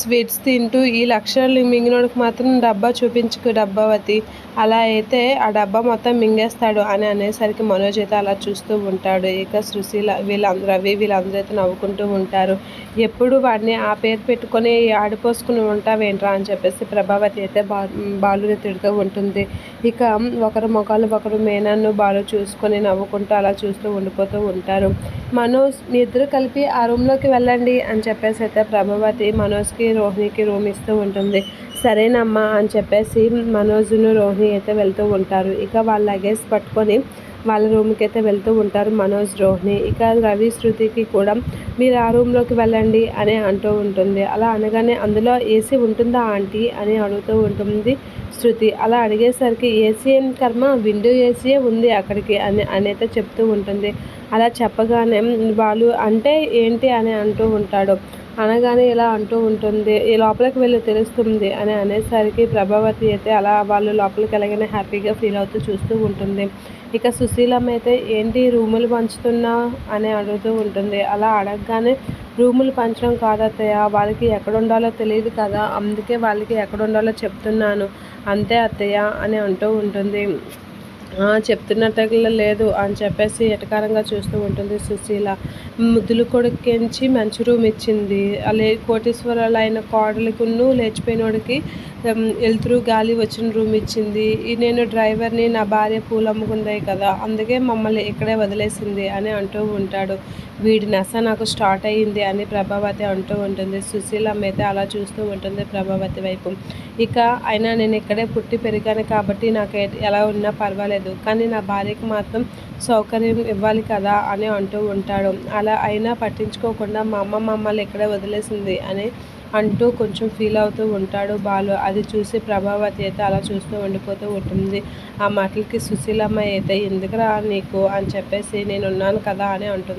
Sweets తింటూ ఈ లక్షలు మింగినోడికి మాత్రం డబ్బా చూపించుకు డబ్బావతి. అలా అయితే ఆ డబ్బా మొత్తం మింగేస్తాడు అని అనేసరికి మనోజ్ అయితే అలా చూస్తూ ఉంటాడు. ఇక సుశీల వీళ్ళందరూ రవి వీళ్ళందరూ అయితే నవ్వుకుంటూ ఉంటారు. ఎప్పుడు వాడిని ఆ పేరు పెట్టుకొని ఆడిపోసుకుని ఉంటావేంట్రా అని చెప్పేసి ప్రభావతి అయితే బా బాలుని తిడుతూ ఉంటుంది. ఇక ఒకరు మొఖాలు ఒకరు మేనన్ను బాలు చూసుకొని నవ్వుకుంటూ అలా చూస్తూ ఉండిపోతూ ఉంటారు. మనోజ్ మీ ఇద్దరు కలిపి ఆ రూమ్లోకి వెళ్ళండి అని చెప్పేసి అయితే ప్రభావతి మనోజ్కి రోహిణికి రూమ్ ఇస్తూ ఉంటుంది. సరేనమ్మా అని చెప్పేసి మనోజ్ను రోహిణి అయితే వెళ్తూ ఉంటారు. ఇక వాళ్ళ లగేజ్ పట్టుకొని వాళ్ళ రూమ్కి అయితే వెళ్తూ ఉంటారు మనోజ్ రోహిణి. ఇక రవి శృతికి కూడా మీరు ఆ రూమ్లోకి వెళ్ళండి అని అంటూ ఉంటుంది. అలా అనగానే అందులో ఏసీ ఉంటుందా ఆంటీ అని అడుగుతూ ఉంటుంది శృతి. అలా అడిగేసరికి ఏసీ ఏం కర్మ? విండో ఏసీయే ఉంది అక్కడికి అని అని అయితే చెప్తూ ఉంటుంది. అలా చెప్పగానే వాళ్ళు అంటే ఏంటి అని అంటూ ఉంటాడు. అనగానే ఇలా అంటూ ఉంటుంది ఈ లోపలికి వెళ్ళి తెలుస్తుంది అని అనేసరికి ప్రభావతి అయితే అలా వాళ్ళు లోపలికి వెళ్ళగానే హ్యాపీగా ఫీల్ అవుతూ చూస్తూ ఉంటుంది. ఇక సుశీలమ్మ అయితే ఏంటి రూములు పంచుతున్నా? అని అడుగుతూ ఉంటుంది. అలా అడగగానే రూములు పంచడం కాదత్తయ్య వాళ్ళకి ఎక్కడ ఉండాలో తెలియదు కదా అందుకే వాళ్ళకి ఎక్కడ ఉండాలో చెప్తున్నాను అంతే అత్తయ్య అని అంటూ ఉంటుంది. చెప్తున్నట్టుగా లేదు అని చెప్పేసి ఎటకారంగా చూస్తూ ఉంటుంది సుశీల. ముద్దులు కొడుకెంచి మంచి రూమ్ ఇచ్చింది. అలే కోటేశ్వరాలు అయిన కోడలికును లేచిపోయినోడికి వెళ్తురు గాలి వచ్చిన రూమ్ ఇచ్చింది. నేను డ్రైవర్ని నా భార్య పూలు అమ్ముకుందే కదా అందుకే మమ్మల్ని ఇక్కడే వదిలేసింది అని అంటూ ఉంటాడు. వీడి నస నాకు స్టార్ట్ అయ్యింది అని ప్రభావతి అంటూ ఉంటుంది. సుశీలమ్మ అయితే అలా చూస్తూ ఉంటుంది ప్రభావతి వైపు. ఇక అయినా నేను ఇక్కడే పుట్టి పెరిగాను కాబట్టి నాకు ఎలా ఉన్నా పర్వాలేదు. కానీ నా భార్యకి మాత్రం సౌకర్యం ఇవ్వాలి కదా అని అంటూ ఉంటాడు. అలా అయినా పట్టించుకోకుండా మా అమ్మ మమ్మల్ని ఇక్కడే వదిలేసింది అని అంటూ కొంచెం ఫీల్ అవుతూ ఉంటాడు బాలు. అది చూసి ప్రభావతి అయితే అలా చూస్తూ ఉండిపోతూ ఉంటుంది. ఆ మాటలకి సుశీలమ్మ అయితే ఎందుకురా నీకు అని చెప్పేసి నేను ఉన్నాను కదా అని అంటుంది.